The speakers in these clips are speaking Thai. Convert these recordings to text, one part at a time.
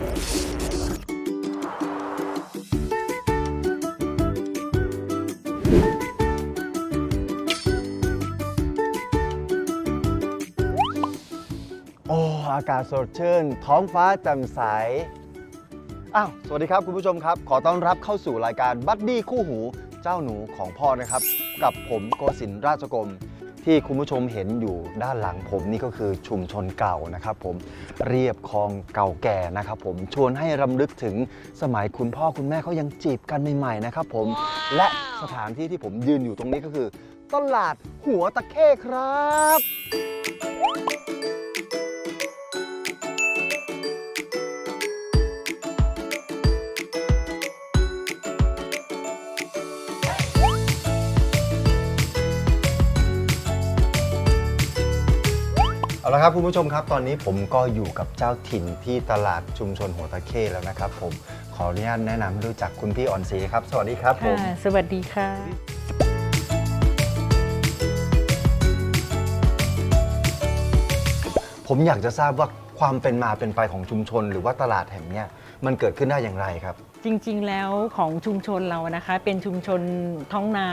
โอ้ อากาศสดชื่น ท้องฟ้าแจ่มใส อ้าว สวัสดีครับคุณผู้ชมครับ ขอต้อนรับเข้าสู่รายการบัดดี้คู่หู เจ้าหนูของพ่อนะครับ กับผมโกศินทร์ราชกรม ที่คุณผู้ชมเห็นอยู่ด้านหลังผมนี่ก็คือชุมชนเก่านะครับผมเรียบคลองเก่าแก่นะครับผมชวนให้รำลึกถึงสมัยคุณพ่อคุณแม่เขายังจีบกันใหม่ๆนะครับผมและสถานที่ที่ผมยืนอยู่ตรงนี้ก็คือ ตลาดหัวตะเข้ครับ เอาละครับคุณผู้ชมครับตอนนี้ผมก็อยู่กับเจ้าถิ่นที่ตลาดชุมชนหัวตะเข้แล้วนะครับ ผมขออนุญาตแนะนำให้รู้จักคุณพี่อ่อนศรีครับ สวัสดีครับผม ค่ะสวัสดีค่ะ ผมอยากจะทราบว่าความเป็นมาเป็นไปของชุมชน หรือว่าตลาดแห่งเนี้ยมันเกิดขึ้นได้อย่างไรครับ จริงๆ แล้วของชุมชนเรานะคะ เป็นชุมชนท้องนา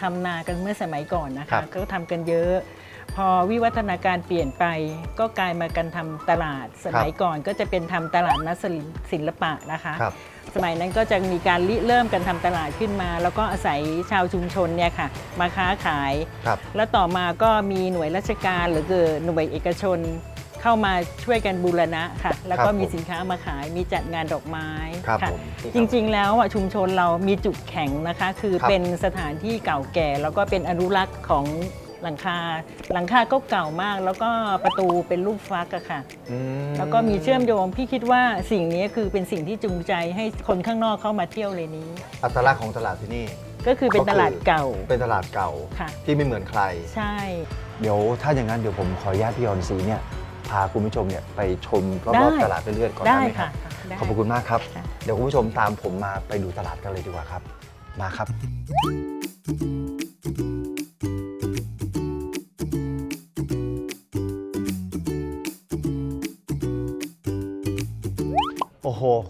ทำนากันเมื่อสมัยก่อนนะครัคะบ ก็ทำกันเยอะ พอวิวัฒนาการเปลี่ยนไปก็กลายมากันทำตลาด สมัยก่อนก็จะเป็นทำตลาดนัดศิลปะนะคะครับสมัยนั้นก็จะมีการริเริ่มกันทำตลาดขึ้นมา แล้วก็อาศัยชาวชุมชนเนี่ยค่ะ มาค้าขายครับแล้วต่อมาก็มีหน่วยราชการหรือเกิดหน่วยเอกชนเข้ามาช่วยกันบูรณะค่ะ แล้วก็ครับมีผมสินค้ามาขายมีจัดงานดอกไม้ครับค่ะผมจริงๆ แล้วอะชุมชนเรามีจุดแข็งนะคะ คือครับเป็นสถานที่เก่าแก่ แล้วก็เป็นอนุรักษ์ของ หลังคา หลังคาก็เก่ามาก แล้วก็ประตูเป็นรูปฟักอะค่ะ อืแล้วก็มีเชื่อมโยงพี่คิดว่าสิ่งนี้คือเป็นสิ่งที่จูงใจให้คนข้างนอกเข้ามาเที่ยวเลยนี้ อัตลักษณ์ของตลาดที่นี่ ก็คือเป็นตลาดเก่า เป็นตลาดเก่าค่ะ ที่ไม่เหมือนใคร ใช่ เดี๋ยวถ้าอย่างนั้นเดี๋ยวผมขออนุญาตพี่อ่อนศรีเนี่ยพาคุณผู้ชมเนี่ยไปชมรได้ อบๆตลาดไปเรื่อยๆก่อนได้ได้ไหมครัค่ะบ ได้ ขอบพระคุณมากครับ ค่ะ เดี๋ยวคุณผู้ชมตามผมมาไปดูตลาดกันเลยดีกว่าครับ มาครับ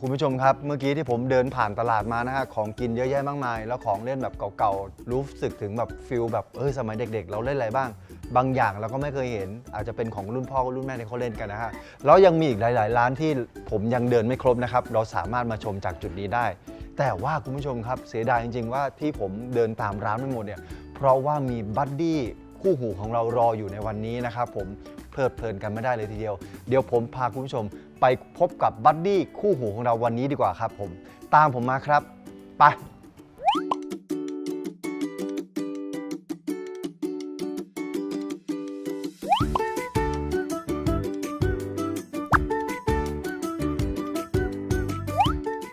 คุณผู้ชมครับ เมื่อกี้ที่ผมเดินผ่านตลาดมานะฮะ ของกินเยอะแยะมากมาย แล้วของเล่นแบบเก่าๆ รู้สึกถึงแบบฟิลแบบเอ้ยสมัยเด็ก ๆ เราเล่นอะไรบ้าง บางอย่างเราก็ไม่เคยเห็น อาจจะเป็นของรุ่นพ่อรุ่นแม่ที่เขาเล่นกันนะฮะ แล้วยังมีอีกหลาย ๆ ร้านที่ผมยังเดินไม่ครบนะครับ เราสามารถมาชมจากจุดนี้ได้ แต่ว่าคุณผู้ชมครับเสียดายจริง ๆ ว่าที่ผมเดินตามร้านไม่หมดเนี่ย เพราะว่ามีบัดดี้คู่หูของเรารออยู่ในวันนี้นะครับผมเพลิดเพลินกันไม่ได้เลยทีเดียว เดี๋ยวผมพาคุณผู้ชม ไปพบกับบัดดี้คู่หูของเราวันนี้ดีกว่าครับผม ตามผมมาครับไป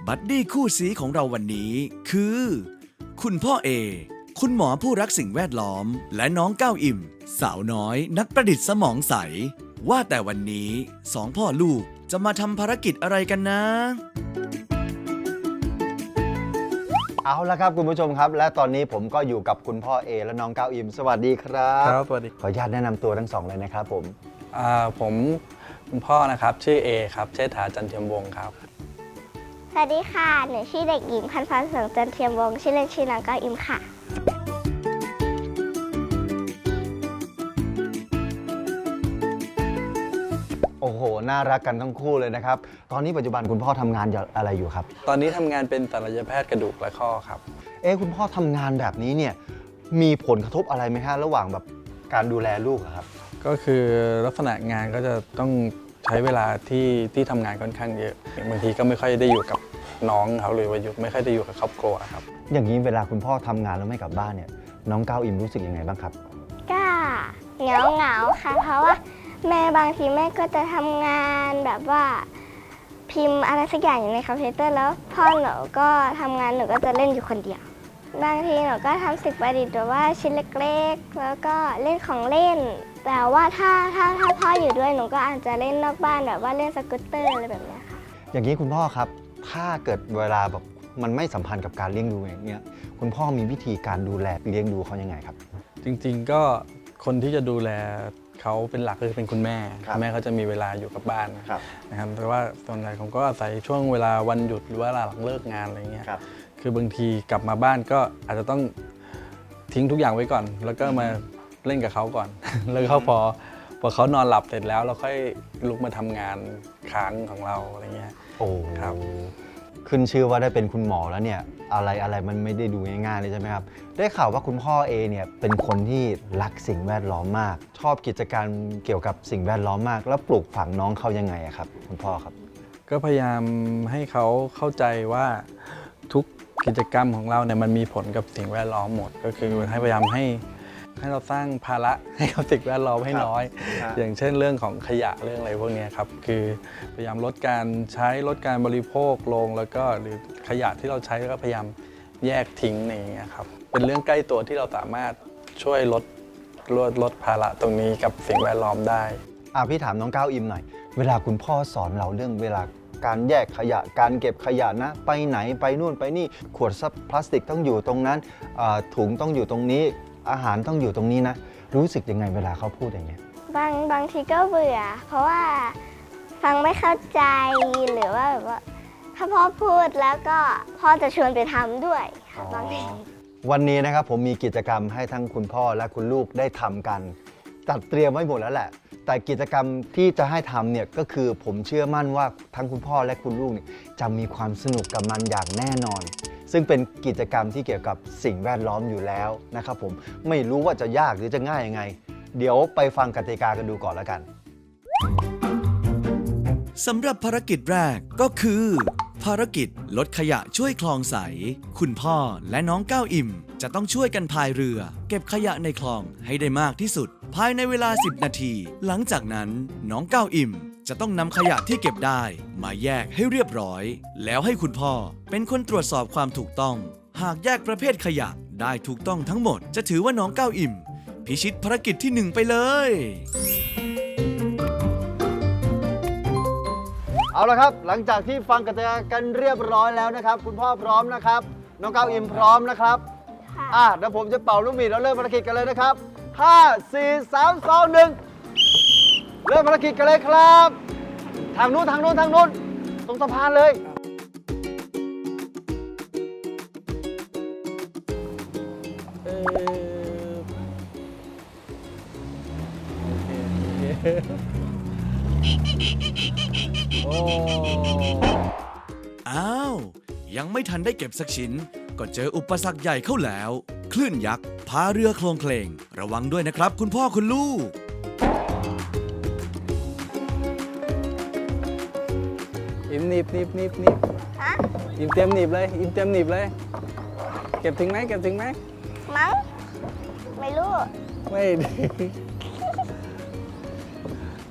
บัดดี้คู่สีของเราวันนี้ คือ คุณพ่อเอ คุณหมอผู้รักสิ่งแวดล้อม และน้องก้าวอิ่ม สาวน้อยนักประดิษฐ์สมองใส ว่าแต่วันนี้สองพ่อลูกจะมาทำภารกิจอะไรกันนะ เอาละครับคุณผู้ชมครับ และตอนนี้ผมก็อยู่กับคุณพ่อเอและน้องก้าวอิม สวัสดีครับ ครับสวัสดีขออนุญาตแนะนำตัวทั้งสองเลยนะครับผม อ่าผมคุณพ่อนะครับ ชื่อเอครับเชษฐาจันเทียมวงศ์ครับ สวัสดีค่ะ หนูชื่อเด็กหญิงพันธุ์ฟ้าเสริงจันเทียมวงศ์ชื่อเล่นชื่อนางก้าวอิมค่ะ น่ารักกันทั้งคู่เลยนะครับ ตอนนี้ปัจจุบันคุณพ่อทำงานอะไรอยู่ครับ ตอนนี้ทำงานเป็นศัลยแพทย์กระดูกและข้อครับ เอ๊ะคุณพ่อทำงานแบบนี้เนี่ยมีผลกระทบอะไรไหมฮะระหว่างแบบการดูแลลูกอะครับ ก็คือลักษณะงานก็จะต้องใช้เวลาที่ที่ทำงานค่อนข้างเยอะบางทีก็ไม่ค่อยได้อยู่กับน้องเขาเลยว่าอยู่ไม่ค่อยได้อยู่กับครอบครัวครับ อย่างนี้เวลาคุณพ่อทำงานแล้วไม่กลับบ้านเนี่ยน้องก้าวอิมรู้สึกยังไงบ้างครับ ก็เหงาเหงาๆค่ะ เพราะว่า แม่บางทีแม่ก็จะทำงานแบบว่าพิมพ์อะไรสักอย่างอยู่ในคอมพิวเตอร์แล้วพ่อหนูก็ทำงานหนูก็จะเล่นอยู่คนเดียว บางทีหนูก็ทำสิ่งประดิษฐ์แบบว่าชิ้นเล็กๆ แล้วก็เล่นของเล่น แต่ว่าถ้าถ้าถ้าพ่ออยู่ด้วยหนูก็อาจจะเล่นนอกบ้านแบบว่าเล่นสกูตเตอร์อะไรแบบเนี้ยค่ะอย่างนี้คุณพ่อครับ ถ้าเกิดเวลาแบบมันไม่สัมพันธ์กับการเลี้ยงดูอย่างเงี้ยคุณพ่อมีวิธีการดูแลเลี้ยงดูเขายังไงครับ จริง ๆ ก็คนที่จะดูแล เขาเป็นหลักก็คือเป็นคุณแม่ครับณแม่เขาจะมีเวลาอยู่กับบ้านครับ นะครับแต่ว่าส่วนใหญ่ผมก็อาศัยช่วงเวลาวันหยุดหรือว่าเวลาหลังเลิกงานอะไรเงี้ย ครับ คือบางทีกลับมาบ้านก็อาจจะต้องทิ้งทุกอย่างไว้ก่อน แล้วก็มาเล่นกับเขาก่อน แล้วก็พอพอเขานอนหลับเสร็จแล้วเราค่อยลุกมาทำงานค้างของเราอะไรเงี้ย โอ้ครับ ขึ้นชื่อว่าได้เป็นคุณหมอแล้วเนี่ย อะไรอะไรมันไม่ได้ดูง่ายๆเลยใช่ไหมครับ ได้ข่าวว่าคุณพ่อเอเนี่ยเป็นคนที่รักสิ่งแวดล้อมมาก ชอบกิจการเกี่ยวกับสิ่งแวดล้อมมาก แล้วปลูกฝังน้องเขายังไงอะครับ คุณพ่อครับ ก็พยายามให้เขาเข้าใจว่าทุกกิจกรรมของเราเนี่ยมันมีผลกับสิ่งแวดล้อมหมด ก็คือให้พยายามให้ ให้เราสร้างภาระให้กับสิ่งแวดล้อมให้ครับน้อย ครับอย่างเช่นเรื่องของขยะเรื่องอะไรพวกเนี้ยครับ คือพยายามลดการใช้ลดการบริโภคลงแล้วก็หรือขยะที่เราใช้ก็พยายามแยกทิ้งในอย่างเงี้ยครับเป็นเรื่องใกล้ตัวที่เราสามารถช่วยลดลดลดภาระตรงนี้กับสิ่งแวดล้อมได้ อะพี่ถามน้องก้าวอิมหน่อย เวลาคุณพ่อสอนเราเรื่องเวลาการแยกขยะการเก็บขยะนะ ไปไหนไปนู่นไปนี่ขวดซับพลาสติกต้องอยู่ตรงนั้นอ่าถุงต้องอยู่ตรงนี้ อาหารต้องอยู่ตรงนี้นะ รู้สึกยังไงเวลาเขาพูดอย่างเงี้ยบางบางทีก็เบื่อ เพราะว่าฟังไม่เข้าใจหรือว่าแบบว่าถ้าพ่อพูดแล้วก็พ่อจะชวนไปทำด้วยค่ะบางทีวันนี้นะครับผมมีกิจกรรมให้ทั้งคุณพ่อและคุณลูกได้ทำกัน จัดเตรียมไว้หมดแล้วแหละ แต่กิจกรรมที่จะให้ทำเนี่ยก็คือผมเชื่อมั่นว่าทั้งคุณพ่อและคุณลูกเนี่ยจะมีความสนุกกับมันอย่างแน่นอน ซึ่งเป็นกิจกรรมที่เกี่ยวกับสิ่งแวดล้อมอยู่แล้วนะครับผมไม่รู้ว่าจะยากหรือจะง่ายยังไง เดี๋ยวไปฟังกติกากันดูก่อนแล้วกันสำหรับภารกิจแรกก็คือ ภารกิจลดขยะช่วยคลองใส คุณพ่อและน้องก้าวอิ่ม จะต้องช่วยกันพายเรือ เก็บขยะในคลองให้ได้มากที่สุด ภายในเวลา 10 นาที หลังจากนั้นน้องก้าวอิ่ม จะต้องนำขยะที่เก็บได้ มาแยกให้เรียบร้อย แล้วให้คุณพ่อเป็นคนตรวจสอบความถูกต้อง หากแยกประเภทขยะได้ถูกต้องทั้งหมด จะถือว่าน้องก้าวอิ่ม พิชิตภารกิจที่หนึ่งไปเลย เอาละครับ หลังจากที่ฟังกติกากันเรียบร้อยแล้วนะครับ คุณพ่อพร้อมนะครับ น้องก้าวอิมพร้อมนะครับค่ะอะเดี๋ยวผมจะเป่าลูกหวีดแล้วเริ่มภารกิจกันเลยนะครับ 5 4 3 2 1 เริ่มภารกิจกันเลยครับ ทางนู้นทางนู้นทางนู้นตรงสะพานเลย เออโอเคโอ้อ้าว ยังไม่ทันได้เก็บสักชิ้น ก็เจออุปสรรคใหญ่เข้าแล้ว คลื่นยักษ์ พาเรือโคลงเคลง ระวังด้วยนะครับคุณพ่อคุณลูก อิมหนีบหนีบหนีบหนีบฮะอิมเตรียมหนีบเลย อิมเตรียมหนีบเลย เก็บถึงไหมเก็บถึงไหมมั้งไม่รู้ ไม่ดี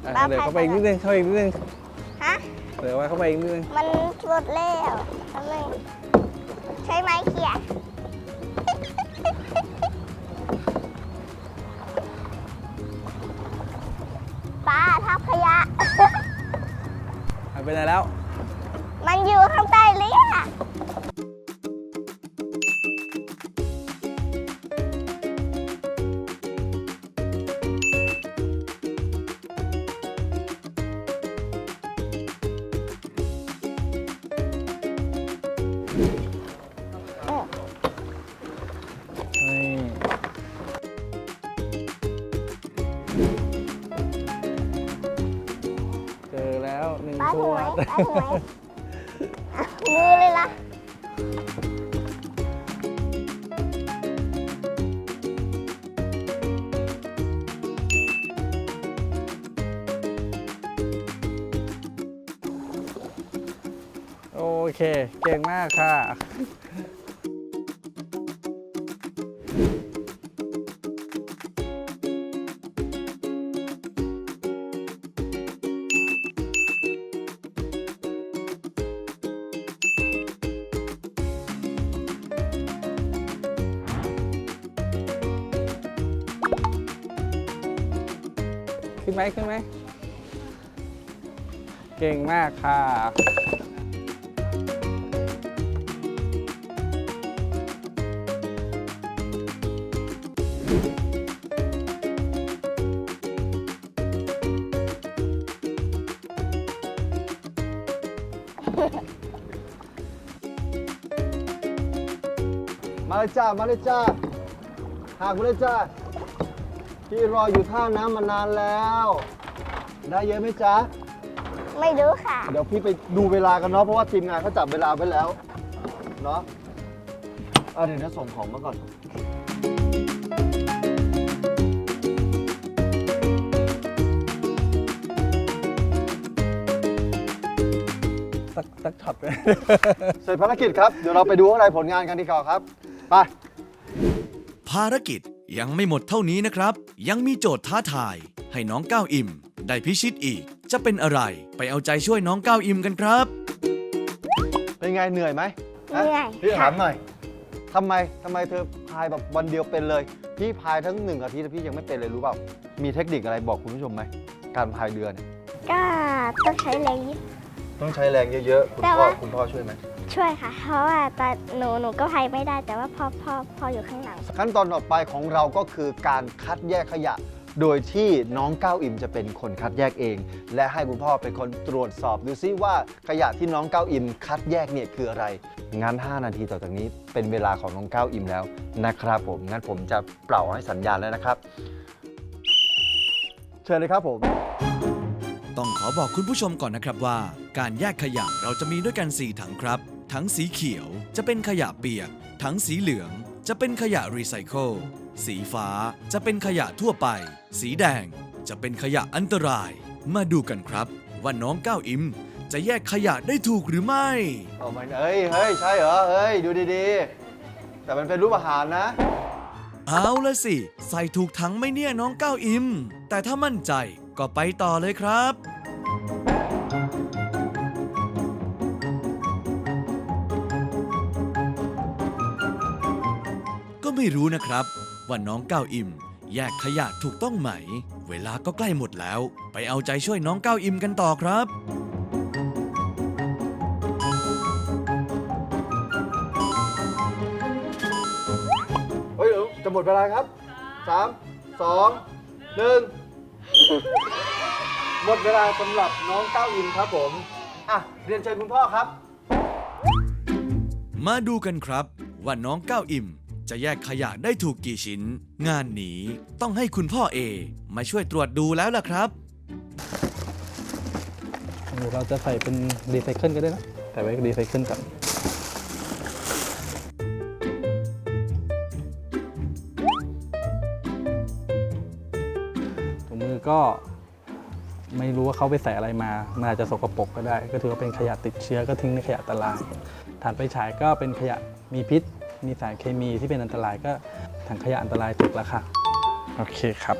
อะบ้าเดี๋ยวใครเข้าไปอีกนิดนึงเข้าไปอีกนิดนึงฮะ เดี๋ยวว่าเข้าไปอีกนิดนึงมันหลุดแล้วแป๊บนึงใช้ไม้เขี่ยป้าทับขยะหายไปไหนแล้ว มือเลยล่ะโอเค เก่งมากค่ะ ไหมขึ้นไหม เก่งมากค่ะ มาเลยจ้า มาเลยจ้า หากูเลยจ้า พี่รออยู่ท่าน้ำมานานแล้ว ได้เยอะไหมจ๊ะ ไม่รู้ค่ะ เดี๋ยวพี่ไปดูเวลากันเนาะเพราะว่าทีมงานเขาจับเวลาไว้แล้วเนาะอะเดี๋ยวนะส่งของมาก่อน สักสักช็อตเลย เสร็จภารกิจครับ เดี๋ยวเราไปดูข้างในผลงานกันดีกว่าครับ ไป ภารกิจ ยังไม่หมดเท่านี้นะครับ ยังมีโจทย์ท้าทาย ให้น้องก้าวอิ่ม ได้พิชิตอีก จะเป็นอะไร ไปเอาใจช่วยน้องก้าวอิ่มกันครับ เป็นไงเหนื่อยไหมฮะเหนื่อย พี่ค่ะถามหน่อยทำไมทำไมเธอพายแบบวันเดียวเป็นเลย พี่พายทั้งหนึ่งอาทิตย์พี่ยังไม่เป็นเลยรู้เปล่า มีเทคนิคอะไรบอกคุณผู้ชมไหม การพายเรือเนี่ยก็ต้องใช้แรงนิด ต้องใช้แรงเยอะๆ คุณแต่พ่อว่า คุณพ่อช่วยไหม ช่วยค่ะ เพราะว่าตอนหนูหนูก็พายไม่ได้ แต่ว่าพ่อพ่อพ่ออยู่ข้างหลัง ขั้นตอนต่อไปของเราก็คือการคัดแยกขยะ โดยที่น้องก้าวอิ่มจะเป็นคนคัดแยกเอง และให้คุณพ่อเป็นคนตรวจสอบดูซิว่าขยะที่น้องก้าวอิ่มคัดแยกเนี่ยคืออะไร งั้น 5 นาทีต่อจากนี้เป็นเวลาของน้องก้าวอิ่มแล้วนะครับผม งั้นผมจะเป่าให้สัญญาณแล้วนะครับ เชิญเลยครับผม ต้องขอบอกคุณผู้ชมก่อนนะครับว่า การแยกขยะเราจะมีด้วยกัน 4 ถังครับ ถังสีเขียวจะเป็นขยะเปียกถังสีเหลืองจะเป็นขยะรีไซเคิล สีฟ้าจะเป็นขยะทั่วไป สีแดงจะเป็นขยะอันตราย มาดูกันครับ ว่าน้องก้าวอิมจะแยกขยะได้ถูกหรือไม่ เอามันเอ้ย เฮ้ย ใช่เหรอ เฮ้ย ดูดีๆ แต่มันเป็นรูปอาหารนะ เอาละสิ ใส่ถูกถังไหม่เนี่ยน้องก้าวอิม แต่ถ้ามั่นใจก็ไปต่อเลยครับ รู้นะครับ ว่าน้องก้าวอิมแยกขยะถูกต้องไหม เวลาก็ใกล้หมดแล้ว ไปเอาใจช่วยน้องก้าวอิมกันต่อครับเฮ้ยเดี๋ยวจะหมดเวลาครับ3 2 1หมดเวลาสำหรับน้องก้าวอินครับผมอะเรียนเชิญคุณพ่อครับ มาดูกันครับ ว่าน้องก้าวอิ่ม จะแยกขยะได้ถูกกี่ชิ้น งานนี้ต้องให้คุณพ่อเอมาช่วยตรวจดูแล้วล่ะครับ เราจะใส่เป็นรีไซเคิลก็ได้นะแต่ไว้รีไซเคิลก่อนถุงมือก็ไม่รู้ว่าเขาไปใส่อะไรมา มันอาจจะสกปรกก็ได้ ก็ถือว่าเป็นขยะติดเชื้อก็ทิ้งในขยะอันตรายถ่านไฟฉายก็เป็นขยะมีพิษ มีสารเคมีที่เป็นอันตรายก็ถังขยะอันตรายถูกแล้วค่ะ โอเคครับ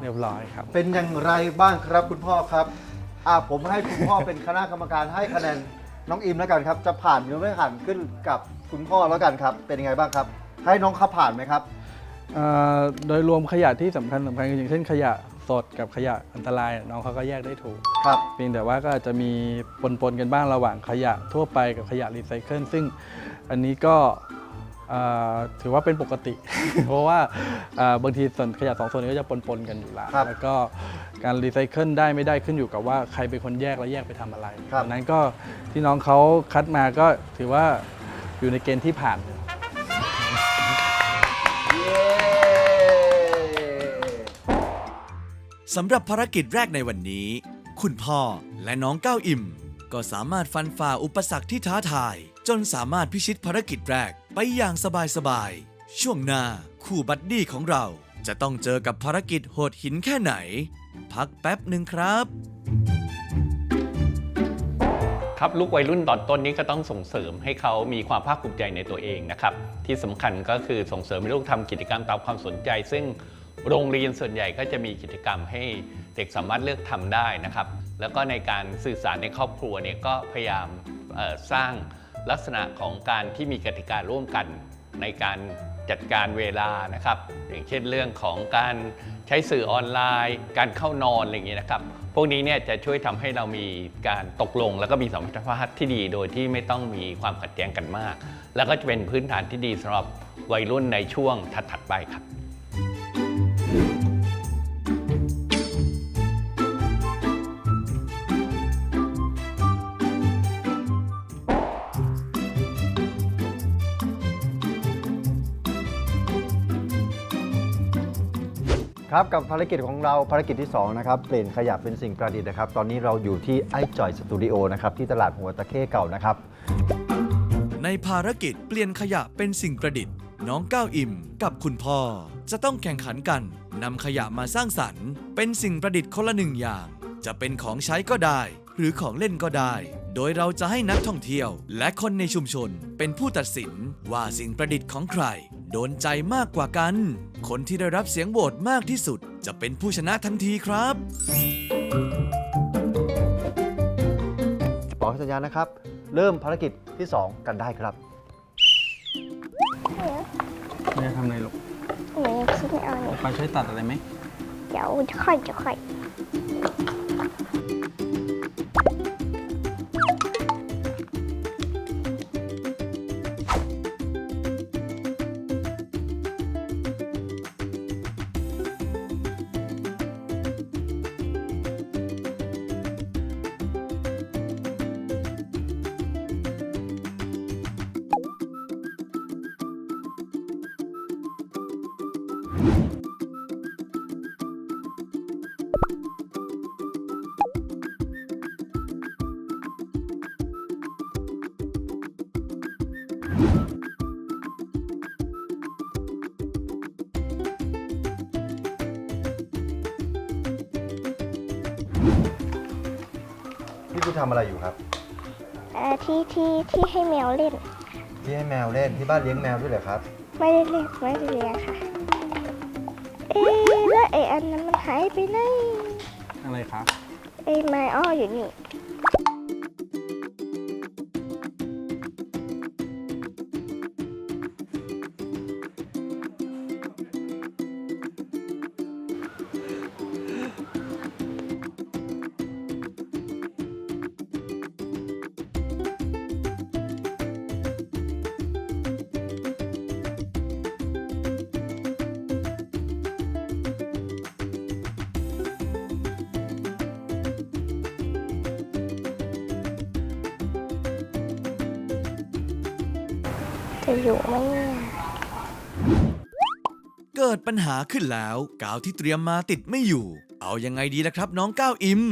เรียบร้อยครับ เป็นอย่างไรบ้างครับคุณพ่อครับอะผมให้คุณพ่อ เป็นคณะกรรมการให้คะแนนน้องอิมแล้วกันครับ จะผ่านหรือไม่ผ่านขึ้นกับคุณพ่อแล้วกันครับ เป็นยังไงบ้างครับ ให้น้องเขาผ่านไหมครับ เอ่อโดยรวมขยะที่สำคัญสำคัญอย่างเช่นขยะสดกับขยะอันตรายน้องเขาก็แยกได้ถูก ครับ เพียงแต่ว่าก็อาจจะมีปนๆกันบ้างระหว่างขยะทั่วไปกับขยะรีไซเคิลซึ่งอันนี้ก็เอ่อ ถือว่าเป็นปกติ เพราะว่าเอ่อบางทีส่วนขยะสองส่วนนี้ก็จะปนๆกันอยู่แล้วครับแล้วก็การรีไซเคิลได้ไม่ได้ขึ้นอยู่กับว่าใครเป็นคนแยกและแยกไปทำอะไรครับดังนั้นก็ที่น้องเขาคัดมาก็ถือว่าอยู่ในเกณฑ์ที่ผ่านเย้สำหรับภารกิจแรกในวันนี้ คุณพ่อและน้องก้าวอิ่ม ก็สามารถฟันฝ่าอุปสรรคที่ท้าทาย จนสามารถพิชิตภารกิจแรก ไปอย่างสบายๆ ช่วงหน้าคู่บัดดี้ของเราจะต้องเจอกับภารกิจโหดหินแค่ไหน พักแป๊บหนึ่งครับ ครับลูกวัยรุ่นตอนต้นนี้ก็ต้องส่งเสริมให้เขามีความภาคภูมิใจในตัวเองนะครับ ที่สำคัญก็คือส่งเสริมให้ลูกทำกิจกรรมตามความสนใจ ซึ่งโรงเรียนส่วนใหญ่ก็จะมีกิจกรรมให้เด็กสามารถเลือกทำได้นะครับ แล้วก็ในการสื่อสารในครอบครัวเนี่ยก็พยายามสร้าง ลักษณะของการที่มีกติการ่วมกันในการจัดการเวลานะครับ อย่างเช่นเรื่องของการใช้สื่อออนไลน์ การเข้านอนอะไรอย่างเงี้ยนะครับ พวกนี้เนี่ยจะช่วยทำให้เรามีการตกลง แล้วก็มีสัมพันธภาพที่ดีโดยที่ไม่ต้องมีความขัดแย้งกันมาก แล้วก็จะเป็นพื้นฐานที่ดีสำหรับวัยรุ่นในช่วงถัดๆไปครับ ครับกับภารกิจของเราภารกิจที่2นะครับเปลี่ยนขยะเป็นสิ่งประดิษฐ์นะครับตอนนี้เราอยู่ที่ไอ้จ่อยสตูดิโอนะครับที่ตลาดหัวตะเข้เก่านะครับ ในภารกิจเปลี่ยนขยะเป็นสิ่งประดิษฐ์ น้องก้าวอิ่ม กับคุณพ่อ จะต้องแข่งขันกันนำขยะมาสร้างสรรค์ เป็นสิ่งประดิษฐ์คนละหนึ่งอย่าง จะเป็นของใช้ก็ได้ หรือของเล่นก็ได้ โดยเราจะให้นักท่องเที่ยว และคนในชุมชนเป็นผู้ตัดสินว่าสิ่งประดิษฐ์ของใคร โดนใจมากกว่ากัน คนที่ได้รับเสียงโหวตมากที่สุด จะเป็นผู้ชนะทันทีครับบอกให้สัญญาณนะครับ เริ่มภารกิจที่ 2 กันได้ครับไม่ได้ทำอะไรหรอกหนูยังคิดไม่ออกเลยปาช่วยตัดอะไรไหม เดี๋ยวค่อยจะค่อย พี่คุณทำอะไรอยู่ครับ เอ่อที่ที่ที่ให้แมวเล่น ที่ให้แมวเล่นที่บ้านเลี้ยงแมวด้วยเหรอครับ ไม่ได้เล่นไม่ได้เลี้ยงค่ะ เอ๊ะแล้วไอ้อันนั้นมันหายไปไหนอะไรคะไอ้ไม้อ้ออยู่นี่ จะอยู่ไหมเนี่ยเกิดปัญหาขึ้นแล้ว กาวที่เตรียมมาติดไม่อยู่ เอายังไงดีล่ะครับ น้องก้าวอิม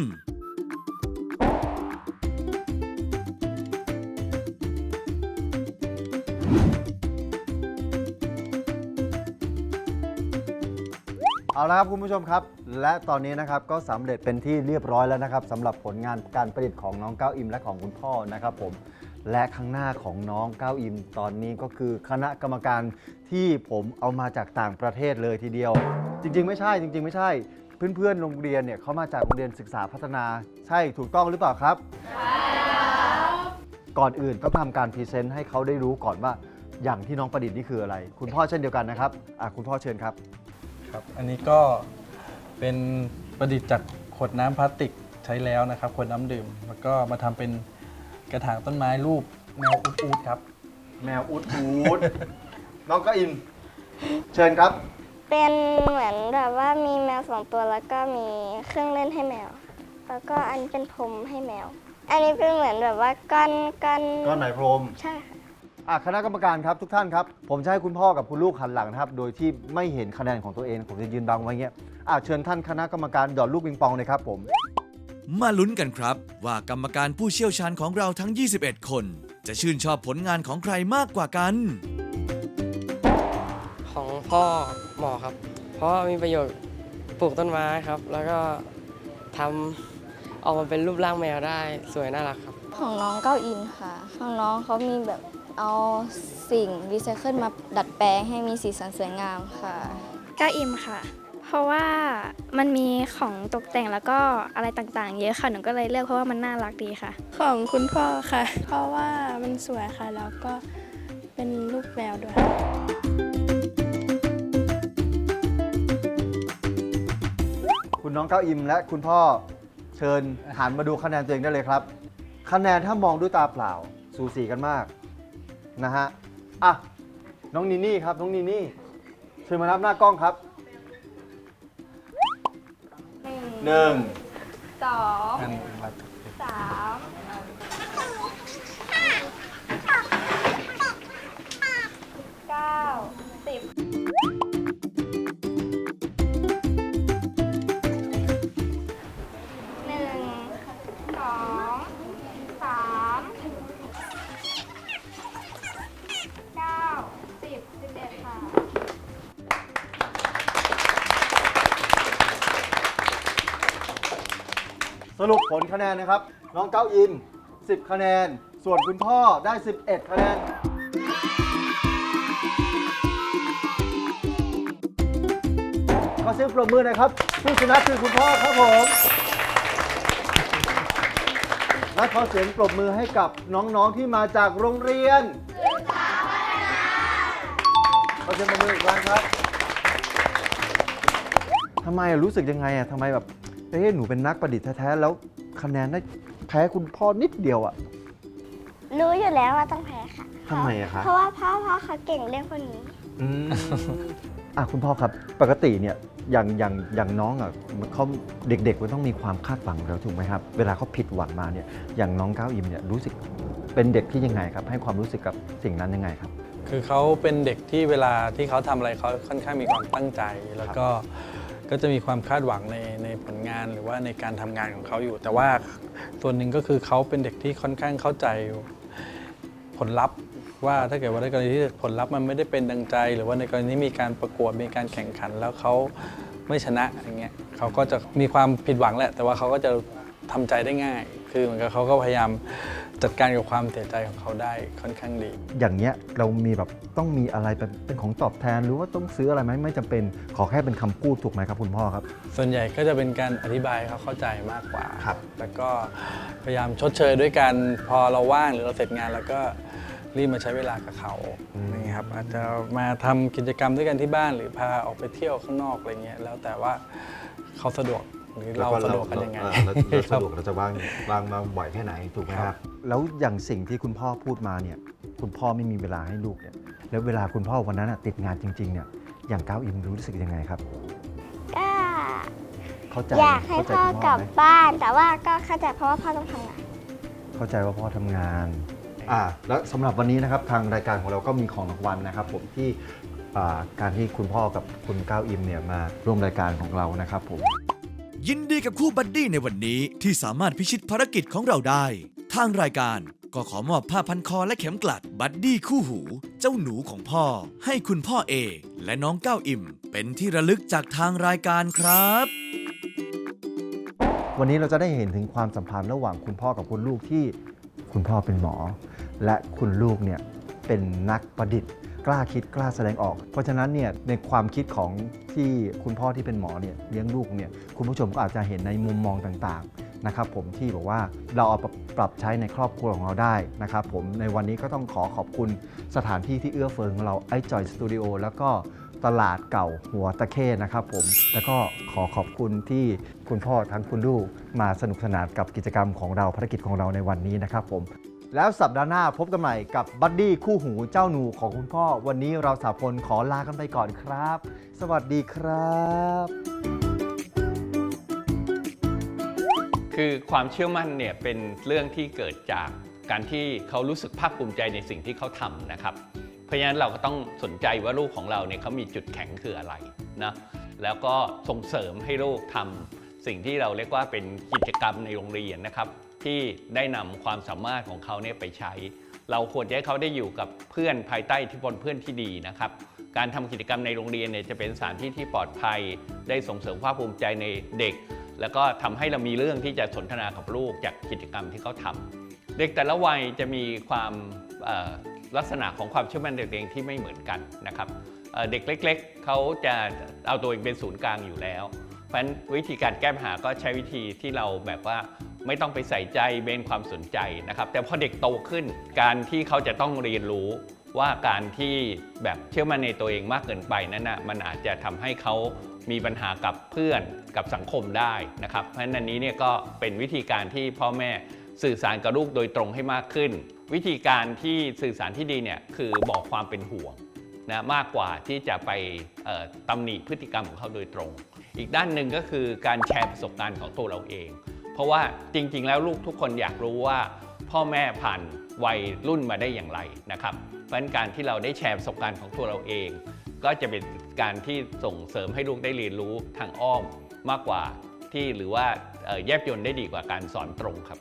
เอาละครับคุณผู้ชมครับ และตอนนี้นะครับก็สำเร็จเป็นที่เรียบร้อยแล้วนะครับสำหรับผลงานการประดิษฐ์ของน้องก้าวอิมและของคุณพ่อนะครับผม และข้างหน้าของน้องก้าวอิมตอนนี้ก็คือคณะกรรมการที่ผมเอามาจากต่างประเทศเลยทีเดียว จริง ๆ ไม่ใช่จริง ๆ ไม่ใช่ เพื่อนๆโรงเรียนเนี่ยเขามาจากโรงเรียนศึกษาพัฒนา ใช่ถูกต้องหรือเปล่าครับก่อนอื่นต้องทำการพรีเซนต์ให้เขาได้รู้ก่อนว่าอย่างที่น้องประดิษฐ์นี่คืออะไร คุณพ่อเช่นเดียวกันนะครับอะคุณพ่อเชิญครับ ครับ อันนี้ก็เป็นประดิษฐ์จากขวดน้ำพลาสติกใช้แล้วนะครับขวดน้ำดื่ม แล้วก็มาทำเป็น กระถางต้นไม้รูปแนวอุดๆครับ แมวอุดอูดน้องก็อิน เชิญครับ เป็นเหมือนแบบว่ามีแมวสองตัวแล้วก็มีเครื่องเล่นให้แมว แล้วก็อันนี้เป็นพรมให้แมว อันนี้เป็นเหมือนแบบว่าก้อนก้อนก้อนไหนพรมใช่ค่ะ อะคณะกรรมการครับทุกท่านครับ ผมจะให้คุณพ่อกับคุณลูกหันหลังนะครับ โดยที่ไม่เห็นคะแนนของตัวเอง ผมจะยืนบังไว้เงี้ยอะเชิญท่านคณะกรรมการหยอดลูกปิงปองเลยครับผม มาลุ้นกันครับ ว่ากรรมการผู้เชี่ยวชาญของเราทั้ง 21 คน จะชื่นชอบผลงานของใครมากกว่ากัน ของพ่อหมอครับ เพราะว่ามีประโยชน์ปลูกต้นไม้ครับ แล้วก็ทำออกมาเป็นรูปร่างแมวได้สวยน่ารักครับ ของน้องเก้าอินค่ะ ของน้องเขามีแบบเอาสิ่งรีไซเคิลมาดัดแปลงให้มีสีสันสวยงามค่ะ ก้าอิมค่ะ เพราะว่ามันมีของตกแต่งแล้วก็อะไรต่างๆ เยอะค่ะหนูก็เลยเลือกเพราะว่ามันน่ารักดีค่ะ ของคุณพ่อค่ะ เพราะว่ามันสวยค่ะแล้วก็เป็นรูปแมวด้วยคุณน้องเก้าอิมและคุณพ่อเชิญหันมาดูคะแนนตัวเองได้เลยครับ คะแนนถ้ามองด้วยตาเปล่า สูสีกันมากนะฮะอะน้องนีนี่ครับน้องนีนี่เชิญมานับหน้ากล้องครับ หนึ่งอันเก้าสิ รุปผลคะแนนนะครับ น้องเก้าอิม10 คะแนน ส่วนคุณพ่อได้ 11 คะแนน ขอเสียงปรบมือหน่อยครับ ผู้ชนะคือคุณพ่อครับผมและขอเสียงปรบมือให้กับน้องๆที่มาจากโรงเรียนขอเสียงปรบมืออีกครั้งครับทำไมอะรู้สึกยังไงอะทำไมแบบ เอ๊ะหนูเป็นนักประดิษฐ์แท้ๆแล้วคะแนนได้แพ้คุณพ่อนิดเดียวอะ รู้อยู่แล้วว่าต้องแพ้ค่ะทำไมอะคะ เพราะว่าพ่อพ่อเขาเก่งเรื่องพวกนี้ อืมอะคุณพ่อครับปกติเนี่ยอย่างอย่างอย่างน้องอะเขาเด็กๆมันต้องมีความคาดหวังแล้วถูกไหมครับ เวลาเขาผิดหวังมาเนี่ยอย่างน้องก้าวอิมเนี่ยรู้สึกเป็นเด็กที่ยังไงครับ ให้ความรู้สึกกับสิ่งนั้นยังไงครับ คือเขาเป็นเด็กที่เวลาที่เขาทำอะไรเขาค่อนข้างมีความตั้งใจ แล้วก็ ก็จะมีความคาดหวังในในผลงานหรือว่าในการทำงานของเขาอยู่ แต่ว่าส่วนหนึ่งก็คือเขาเป็นเด็กที่ค่อนข้างเข้าใจผลลัพธ์ ว่าถ้าเกิดว่าในกรณีที่ผลลัพธ์มันไม่ได้เป็นดังใจ หรือว่าในกรณีที่มีการประกวดมีการแข่งขัน แล้วเขาไม่ชนะอย่างเงี้ยเขาก็จะมีความผิดหวังแหละ แต่ว่าเขาก็จะทำใจได้ง่าย คือเหมือนกับเขาก็พยายาม จัดการกับความเสียใจของเขาได้ค่อนข้างดี อย่างเงี้ยเรามีแบบต้องมีอะไรเป็นเป็นของตอบแทนหรือว่าต้องซื้ออะไรไหมไม่จำเป็นขอแค่เป็นคำพูดถูกไหมครับคุณพ่อครับ ส่วนใหญ่ก็จะเป็นการอธิบายให้เขาเข้าใจมากกว่า ครับ แล้วก็พยายามชดเชยด้วยการพอเราว่างหรือเราเสร็จงานแล้วก็รีบมาใช้เวลากับเขานี่ครับอาจจะมาทำกิจกรรมด้วยกันที่บ้านหรือพาออกไปเที่ยวข้างนอกอะไรเงี้ยแล้วแต่ว่าเขาสะดวก หรือเราสะดวกกันยังไงเราสะดวกเราจะว่างว่างมาบ่อยแค่ไหนถูกไหมครับ แล้วอย่างสิ่งที่คุณพ่อพูดมาเนี่ยคุณพ่อไม่มีเวลาให้ลูกเนี่ยแล้วเวลาคุณพ่อวันนั้นอะติดงานจริงๆเนี่ยอย่างก้าวอิมรู้สึกยังไงครับก็เข้าใจอยากให้เข้าใจพ่อคุณกลับไหมบ้าน แต่ว่าก็เข้าใจเพราะว่าพ่อต้องทำงาน เข้าใจว่าพ่อทำงานอ่าแล้วสำหรับวันนี้นะครับทางรายการของเราก็มีของรางวัลนะครับผมที่อ่าการที่คุณพ่อกับคุณก้าวอิมเนี่ยมาร่วมรายการของเรานะครับผม ยินดีกับคู่บัดดี้ในวันนี้ที่สามารถพิชิตภารกิจของเราได้ ทางรายการก็ขอมอบผ้าพันคอและเข็มกลัดบัดดี้คู่หู เจ้าหนูของพ่อ ให้คุณพ่อเอ และน้องก้าวอิ่ม เป็นที่ระลึกจากทางรายการครับ วันนี้เราจะได้เห็นถึงความสัมพันธ์ระหว่างคุณพ่อกับคุณลูกที่คุณพ่อเป็นหมอ และคุณลูกเนี่ยเป็นนักประดิษฐ์ กล้าคิดกล้าแสดงออก เพราะฉะนั้นเนี่ยในความคิดของที่คุณพ่อที่เป็นหมอเนี่ยเลี้ยงลูกเนี่ยคุณผู้ชมก็อาจจะเห็นในมุมมองต่างๆนะครับผมที่บอกว่าเราเอาปรับใช้ในครอบครัวของเราได้นะครับผมในวันนี้ก็ต้องขอขอบคุณสถานที่ที่เอื้อเฟื้อของเราไอจอยสตูดิโอแล้วก็ตลาดเก่าหัวตะเข้นะครับผม แล้วก็ขอขอบคุณที่คุณพ่อทั้งคุณลูกมาสนุกสนานกับกิจกรรมของเราภารกิจของเราในวันนี้นะครับผม แล้วสัปดาห์หน้าพบกันใหม่กับบัดดี้คู่หูเจ้าหนูของคุณพ่อ วันนี้เราสามคนขอลากันไปก่อนครับ สวัสดีครับ คือความเชื่อมั่นเนี่ยเป็นเรื่องที่เกิดจากการที่เขารู้สึกภาคภูมิใจในสิ่งที่เขาทำนะครับ เพราะฉะนั้นเราก็ต้องสนใจว่าลูกของเราเนี่ยเขามีจุดแข็งคืออะไรนะแล้วก็ส่งเสริมให้ลูกทำสิ่งที่เราเรียกว่าเป็นกิจกรรมในโรงเรียนนะครับ ที่ได้นำความสามารถของเขาเนี่ยไปใช้ เราควรจะให้เขาได้อยู่กับเพื่อนภายใต้อิทธิพลเพื่อนที่ดีนะครับ การทำกิจกรรมในโรงเรียนเนี่ยจะเป็นสถานที่ที่ปลอดภัย ได้ส่งเสริมภาคภูมิใจในเด็ก แล้วก็ทำให้เรามีเรื่องที่จะสนทนากับลูกจากกิจกรรมที่เขาทำเด็กแต่ละวัยจะมีความลักษณะของความเชื่อมั่นในตัวเองที่ไม่เหมือนกันนะครับเอ่อเด็กเล็ก ๆ เขาจะเอาตัวเองเป็นศูนย์กลางอยู่แล้ว เพราะฉะนั้นวิธีการแก้ปัญหาก็ใช้วิธีที่เราแบบว่า ไม่ต้องไปใส่ใจเบนความสนใจนะครับ แต่พอเด็กโตขึ้น การที่เขาจะต้องเรียนรู้ว่าการที่แบบเชื่อมั่นในตัวเองมากเกินไปนั้นนะมันอาจจะทำให้เขามีปัญหากับเพื่อนกับสังคมได้นะครับ เพราะฉะนั้นนี้เนี่ยก็เป็นวิธีการที่พ่อแม่สื่อสารกับลูกโดยตรงให้มากขึ้น วิธีการที่สื่อสารที่ดีเนี่ยคือบอกความเป็นห่วงนะมากกว่าที่จะไปตำหนิพฤติกรรมของเขาโดยตรง อีกด้านหนึ่งก็คือการแชร์ประสบการณ์ของตัวเราเอง เพราะว่าจริงๆ แล้วลูกทุกคนอยากรู้ว่า พ่อแม่ผ่านวัยรุ่นมาได้อย่างไรนะครับ เพราะนั้นการที่เราได้แชร์ประสบการณ์ของตัวเราเอง ก็จะเป็นการที่ส่งเสริมให้ลูกได้เรียนรู้ทางอ้อมมากกว่าที่หรือว่าแยบยลได้ดีกว่าการสอนตรงครับ